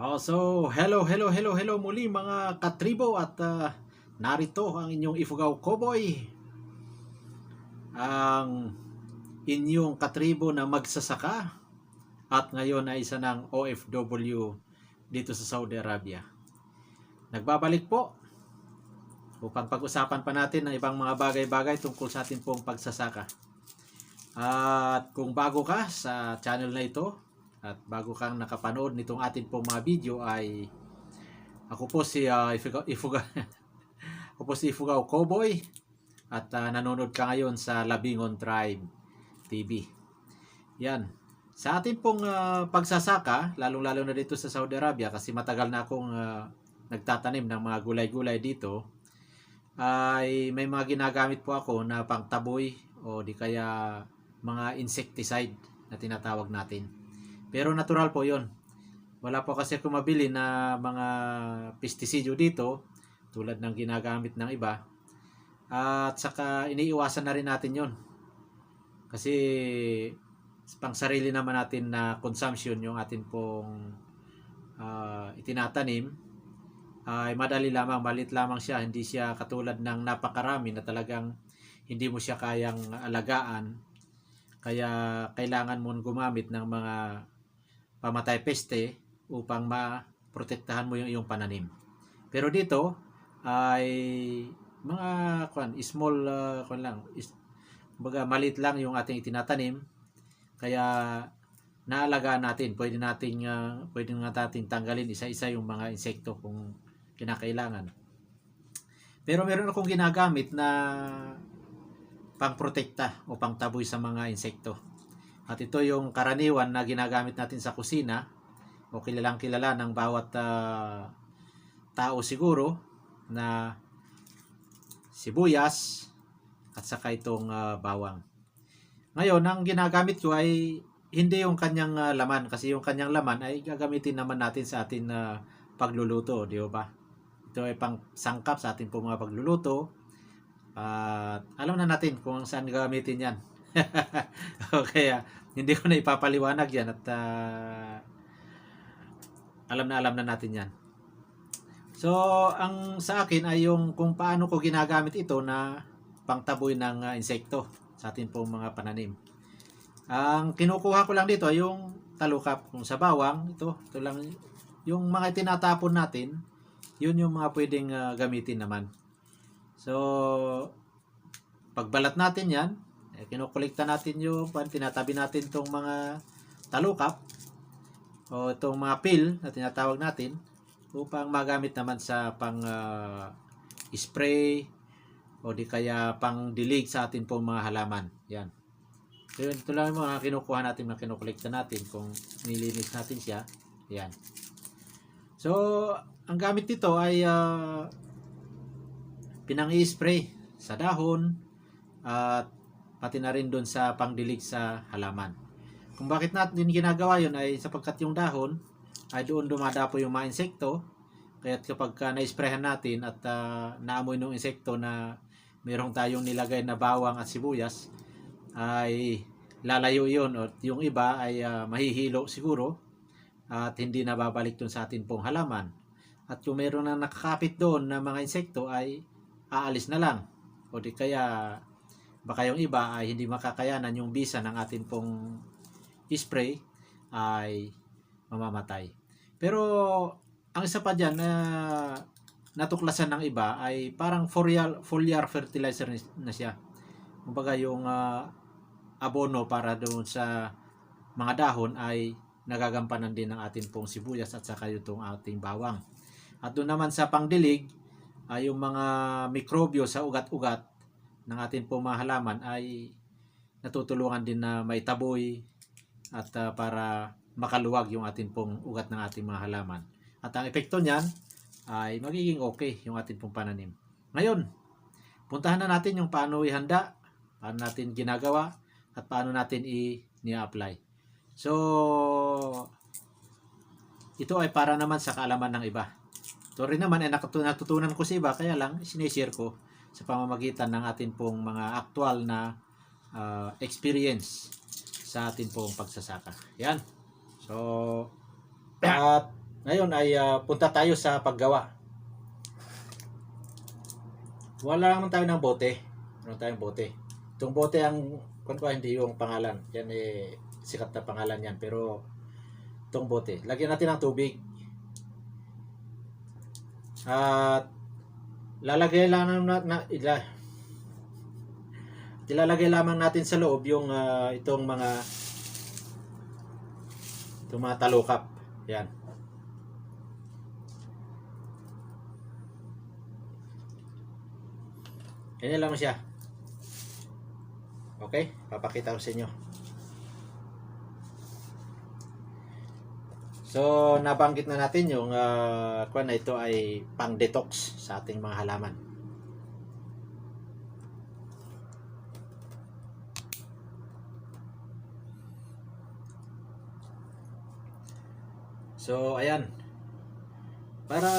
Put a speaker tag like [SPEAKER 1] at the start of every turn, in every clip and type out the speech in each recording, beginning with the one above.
[SPEAKER 1] Oh, so, hello, hello, hello, hello muli mga katribo at ah, narito ang inyong Ifugao Cowboy. Ang inyong katribo na magsasaka at ngayon ay isa ng OFW dito sa Saudi Arabia. Nagbabalik po upang pag-usapan pa natin ang ibang mga bagay-bagay tungkol sa ating pong pagsasaka. At kung bago ka sa channel na ito, at bago kang nakapanood nitong atin pong mga video ay ako po si uh, Ifuga, Ifuga ako po si Ifugao Cowboy at ah, nanonood ka ngayon sa Labingon Tribe TV. Yan. Sa atin pong ah, pagsasaka, lalong-lalo na dito sa Saudi Arabia kasi matagal na akong ah, nagtatanim ng mga gulay-gulay dito, ay may mga ginagamit po ako na pangtaboy o di kaya mga insecticide na tinatawag natin. Pero natural po yon. Wala po kasi akong mabili na mga pestisidyo dito tulad ng ginagamit ng iba. At saka iniiwasan na rin natin yon. Kasi pang sarili naman natin na consumption yung atin pong ah, itinatanim ay madali lamang, malit lamang siya. Hindi siya katulad ng napakarami na talagang hindi mo siya kayang alagaan. Kaya kailangan mo gumamit ng mga pamatay peste upang maprotektahan mo yung iyong pananim. Pero dito ay mga kwan, small uh, kwan lang, is, baga maliit lang yung ating itinatanim. Kaya naalagaan natin, pwede nating uh, pwede nga nating tanggalin isa-isa yung mga insekto kung kinakailangan. Pero meron akong ginagamit na pangprotekta o pangtaboy sa mga insekto. At ito yung karaniwan na ginagamit natin sa kusina o kilalang kilala ng bawat ah, tao siguro na sibuyas at saka itong ah, bawang. Ngayon, ang ginagamit ko ay hindi yung kanyang ah, laman kasi yung kanyang laman ay gagamitin naman natin sa atin na pagluluto, di ba? Ito ay pang sangkap sa atin po mga pagluluto. At alam na natin kung saan gagamitin yan. okay, ah, hindi ko na ipapaliwanag yan at ah, alam na alam na natin yan. So, ang sa akin ay yung kung paano ko ginagamit ito na pangtaboy ng ah, insekto sa atin pong mga pananim. Ang kinukuha ko lang dito ay yung talukap kung sa bawang, ito, ito lang yung mga tinatapon natin, yun yung mga pwedeng ah, gamitin naman. So, pagbalat natin yan, eh, kinukolekta natin yung, pan, tinatabi natin itong mga talukap o itong mga pill na tinatawag natin upang magamit naman sa pang ah, spray o di kaya pang dilig sa atin pong mga halaman. Yan. So, ito lang yung mga kinukuha natin, mga kinukolekta natin kung nilinis natin siya. Yan. So, ang gamit nito ay ah, pinang-i-spray sa dahon at pati na rin doon sa pangdilig sa halaman. Kung bakit natin ginagawa yun ay sapagkat yung dahon ay doon dumadapo yung mga insekto kaya kapag ka na-sprayhan natin at ah, naamoy ng insekto na mayroong tayong nilagay na bawang at sibuyas ay lalayo yun at yung iba ay ah, mahihilo siguro at hindi na babalik dun sa atin pong halaman. At kung mayroon na nakakapit doon na mga insekto ay aalis na lang. O di kaya baka yung iba ay hindi makakayanan yung bisa ng atin pong spray ay mamamatay. Pero ang isa pa dyan na natuklasan ng iba ay parang foliar, foliar fertilizer na siya. Kumbaga yung ah, abono para doon sa mga dahon ay nagagampanan din ng ating pong sibuyas at saka yung ating bawang. At doon naman sa pangdilig, ay yung mga mikrobyo sa ugat-ugat ng ating pong mga halaman ay natutulungan din na may taboy at ah, para makaluwag yung ating pong ugat ng ating mga halaman. At ang epekto niyan ay magiging okay yung ating pong pananim. Ngayon, puntahan na natin yung paano ihanda, paano natin ginagawa, at paano natin i-apply. So, ito ay para naman sa kaalaman ng iba. Ito rin naman ay nakatu- natutunan ko sa iba, kaya lang sinishare ko sa pamamagitan ng atin pong mga aktual na ah, experience sa atin pong pagsasaka. Yan. So, at Ngayon ay ah, punta tayo sa paggawa. Wala naman tayo ng bote. Meron tayong bote. Itong bote ang kung ko hindi yung pangalan. Yan eh sikat na pangalan yan pero itong bote. Lagyan natin ng tubig. At lalagay lang na, na ila, ilalagay lamang natin sa loob yung ah, itong mga itong mga talukap. Yan. Ganyan lang siya. Okay? Papakita ko sa inyo. So, nabanggit na natin yung uh, kwan na ito ay pang-detox sa ating mga halaman. So, ayan. Para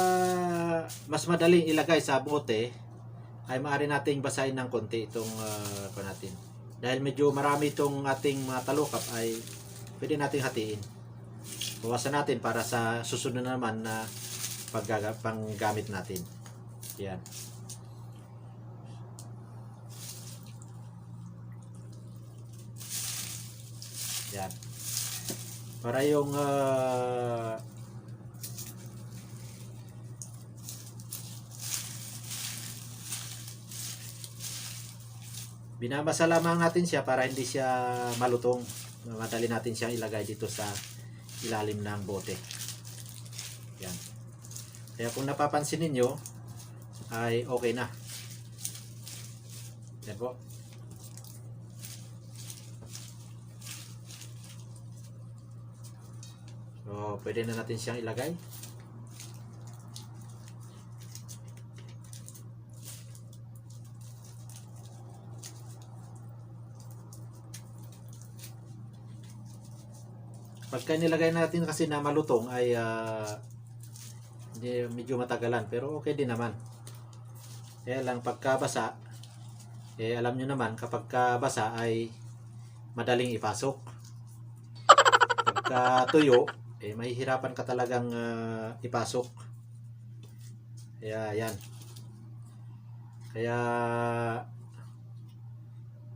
[SPEAKER 1] mas madaling ilagay sa bote, ay maaari nating basahin ng konti itong uh, natin. Dahil medyo marami itong ating mga talukap ay pwede nating hatiin. Bawasan natin para sa susunod na naman na paggaga, natin. Yan. Yan. Para yung ah, binabasa lamang natin siya para hindi siya malutong. Madali natin siyang ilagay dito sa ilalim ng bote. Yan. Kaya kung napapansin ninyo, ay okay na. Yan po. So, pwede na natin siyang ilagay. Pagka nilagay natin kasi na malutong ay hindi, medyo matagalan pero okay din naman. Kaya lang pagkabasa eh alam nyo naman kapag kabasa ay madaling ipasok. Pagka tuyo eh mahihirapan ka talagang ah, ipasok. Kaya yan. Kaya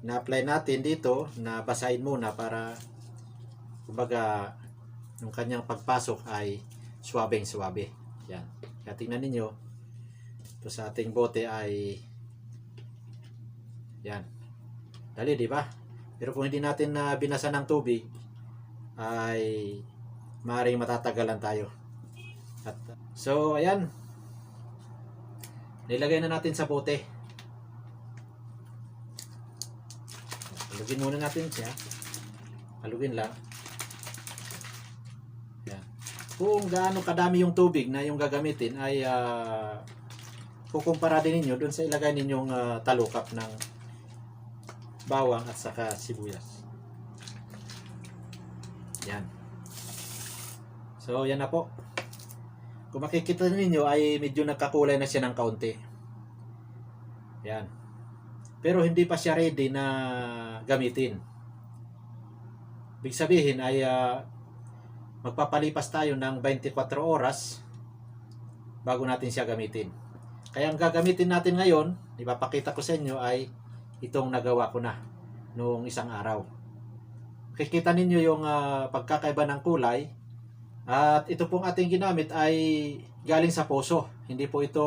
[SPEAKER 1] na-apply natin dito na basahin muna para kumbaga yung kanyang pagpasok ay suwabeng suwabe. Yan. Kaya tingnan ninyo ito sa ating bote ay yan. Dali, di ba? Pero kung hindi natin na binasa ng tubig ay maaaring matatagalan tayo. At, so, ayan. Nilagay na natin sa bote. Halugin muna natin siya. Halugin lang. Kung gaano kadami yung tubig na yung gagamitin ay uh, kukumpara din ninyo doon sa ilagay ninyong ah, talukap ng bawang at saka sibuyas. Yan. So, yan na po. Kung makikita ninyo ay medyo nagkakulay na siya ng kaunti. Yan. Pero hindi pa siya ready na gamitin. Ibig sabihin ay ah, magpapalipas tayo ng 24 oras bago natin siya gamitin. Kaya ang gagamitin natin ngayon, ipapakita ko sa inyo ay itong nagawa ko na noong isang araw. Kikita ninyo yung ah, pagkakaiba ng kulay at ito pong ating ginamit ay galing sa poso. Hindi po ito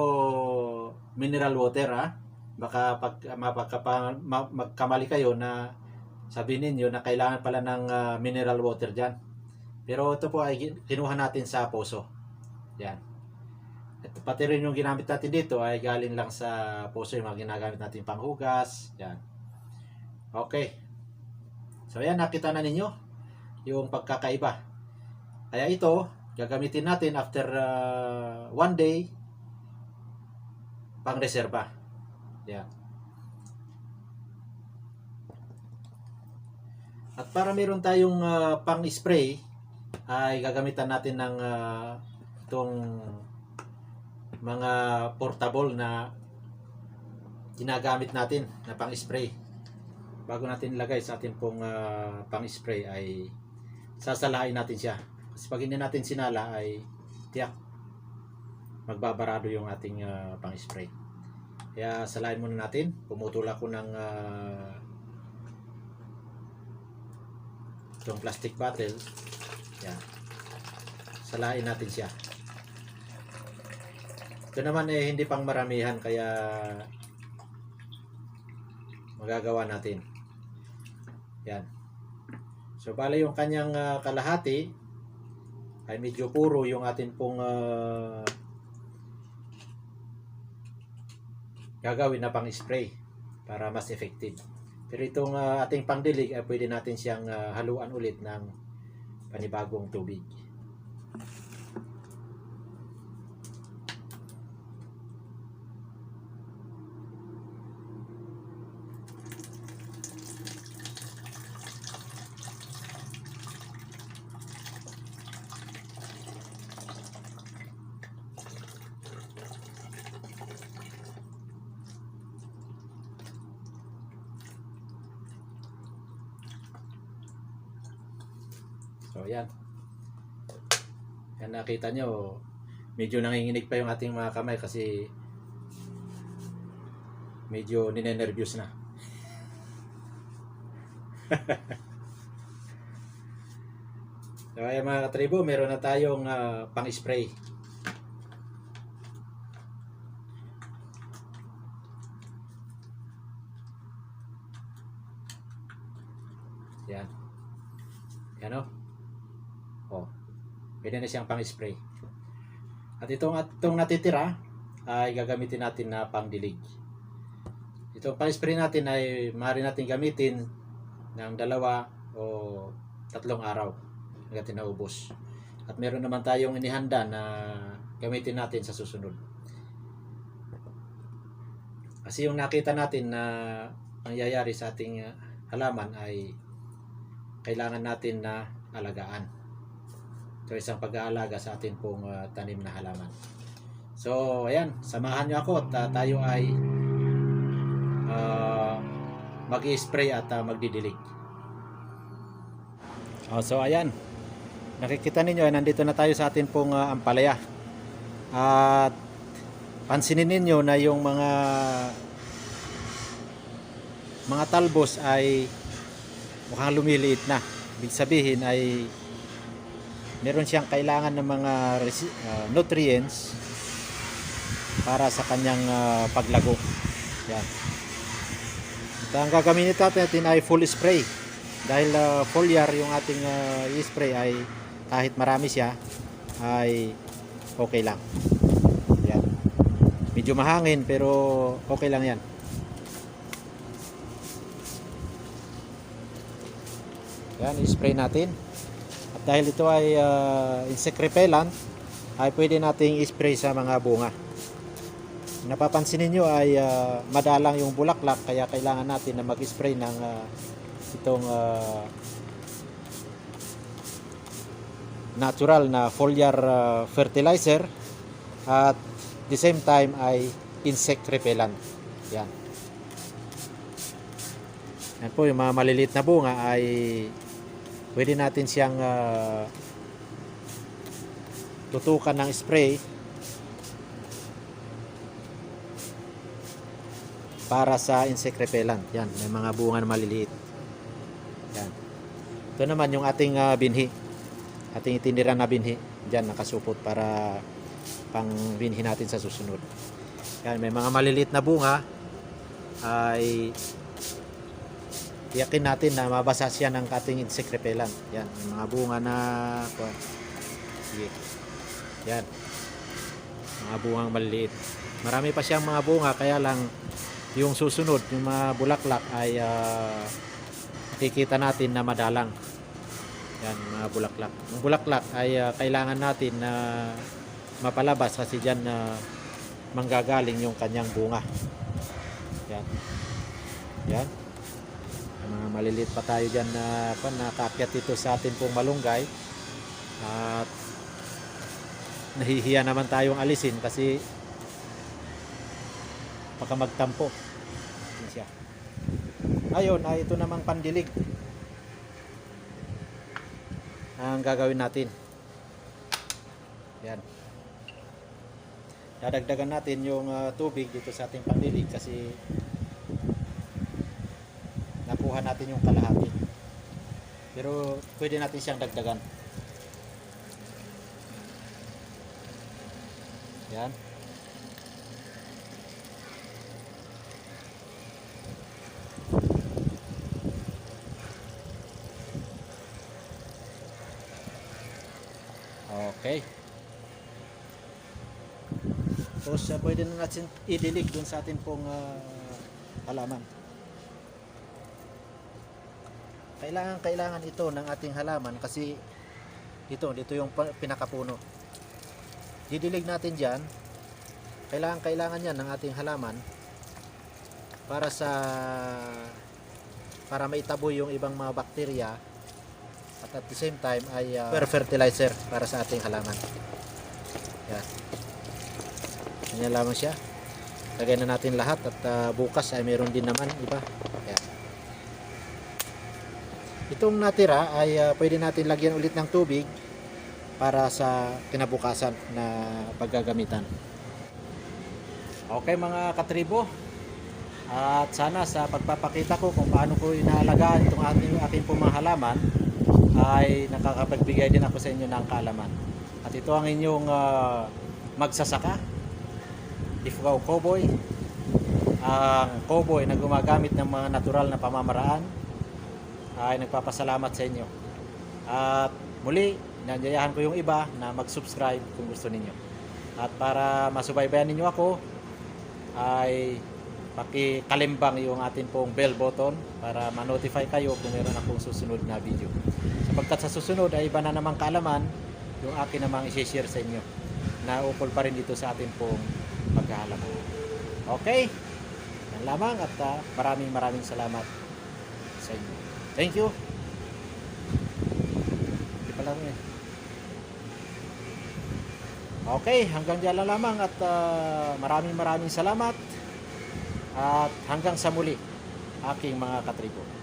[SPEAKER 1] mineral water ha. Baka pag mapagkapa, ma- magkamali kayo na sabihin ninyo na kailangan pala ng ah, mineral water dyan. Pero ito po ay kinuha natin sa poso. Yan. At pati rin yung ginamit natin dito ay galing lang sa poso yung mga ginagamit natin panghugas. Yan. Okay. So yan, nakita na ninyo yung pagkakaiba. Kaya ito, gagamitin natin after uh, one day pang reserva. Yan. At para meron tayong uh, pang spray ay gagamitan natin ng uh, itong mga portable na ginagamit natin na pang spray bago natin ilagay sa ating pong ah, pang spray ay sasalain natin siya kasi pag hindi natin sinala ay tiyak magbabarado yung ating ah, pang-spray. Kaya salain muna natin. Pumutol ako ng ah, itong plastic bottle. Yan. Salain natin siya. Ito naman eh hindi pang maramihan kaya magagawa natin. Yan. So bale yung kanyang ah, kalahati ay medyo puro yung atin pong ah, gagawin na pang spray para mas effective. Pero itong ah, ating pangdilig ay pwede natin siyang ah, haluan ulit ng panibagong tubig. So, yan. Yan nakita nyo, medyo nanginginig pa yung ating mga kamay kasi medyo ninenervyos na. so, ayan mga katribo, meron na tayong ah, pang-spray. Yan. Yan o. Oh. Pwede na siyang pang-spray. At itong, itong natitira ay gagamitin natin na pangdilig. Itong pang-spray natin ay maaari natin gamitin ng dalawa o tatlong araw hanggang naubos. At meron naman tayong inihanda na gamitin natin sa susunod. Kasi yung nakita natin na pangyayari sa ating uh, halaman ay kailangan natin na alagaan. Ito isang pag-aalaga sa atin pong uh, tanim na halaman. So, ayan, samahan nyo ako at uh, tayo ay uh, mag-spray at uh, magdidilig. Oh, so, ayan. Nakikita ninyo, ay nandito na tayo sa atin pong uh, ampalaya. At pansinin ninyo na yung mga mga talbos ay mukhang lumiliit na. Ibig sabihin ay meron siyang kailangan ng mga ah, nutrients para sa kanyang ah, paglago. Yan. At ang gagamitin natin ay full spray. Dahil ah, foliar yung ating ah, i-spray ay kahit marami siya ay okay lang. Yan. Medyo mahangin pero okay lang yan. Yan, i-spray natin. Dahil ito ay uh, insect repellent, ay pwede nating i-spray sa mga bunga. Napapansin niyo ay ah, madalang yung bulaklak kaya kailangan natin na mag-spray ng ah, itong ah, natural na foliar ah, fertilizer at the same time ay insect repellent. Yan. Yan po yung mga maliliit na bunga ay pwede natin siyang ah, tutukan ng spray para sa insect repellent. Yan, may mga bunga na maliliit. Yan. Ito naman yung ating ah, binhi. Ating itiniran na binhi. Diyan nakasupot para pang binhi natin sa susunod. Yan, may mga maliliit na bunga ay yakin natin na mabasa siya ng ating insect repellent. Yan, may mga bunga na kuwan. Sige. Yan. Mga bungang maliliit. Marami pa siyang mga bunga kaya lang yung susunod, yung mga bulaklak ay ah, kikita natin na madalang. Yan, mga bulaklak. Yung bulaklak ay ah, kailangan natin na mapalabas kasi dyan na manggagaling yung kanyang bunga. Yan. Yan. Maliliit pa tayo dyan na pan, nakaakyat ito sa atin pong malunggay. At nahihiya naman tayong alisin kasi baka magtampo. Siya. Ayun, ay ito namang pandilig. Ang gagawin natin. Yan. Dadagdagan natin yung ah, tubig dito sa ating pandilig kasi nakuha natin yung kalahati. Pero pwede natin siyang dagdagan. Yan. Okay. Tapos uh, pwede na natin idilig dun sa atin pong ah, halaman. Kailangan kailangan ito ng ating halaman kasi ito dito yung pinakapuno. Didilig natin diyan. Kailangan kailangan yan ng ating halaman para sa para maitaboy yung ibang mga bakterya at at the same time ay uh, fertilizer para sa ating halaman. Yan. Ganyan lamang siya. Lagay na natin lahat at ah, bukas ay meron din naman iba. Itong natira ay ah, pwede natin lagyan ulit ng tubig para sa kinabukasan na paggagamitan. Okay mga katribo, at sana sa pagpapakita ko kung paano ko inaalagaan itong ating, aking pong mga halaman ay nakakapagbigay din ako sa inyo ng kaalaman. At ito ang inyong ah, magsasaka, Ifugao Cowboy, ang cowboy na gumagamit ng mga natural na pamamaraan ay nagpapasalamat sa inyo. At muli, nanyayahan ko yung iba na mag-subscribe kung gusto ninyo. At para masubaybayan ninyo ako, ay pakikalimbang yung atin pong bell button para ma-notify kayo kung meron akong susunod na video. Sapagkat sa susunod ay iba na namang kaalaman yung akin namang isi-share sa inyo na ukol pa rin dito sa atin pong paghahalaman. Okay? Yan lamang at ah, maraming maraming salamat sa inyo. Thank you. Hindi pala rin eh. Okay, hanggang diyan lang lamang at ah, maraming maraming salamat at hanggang sa muli aking mga katribo.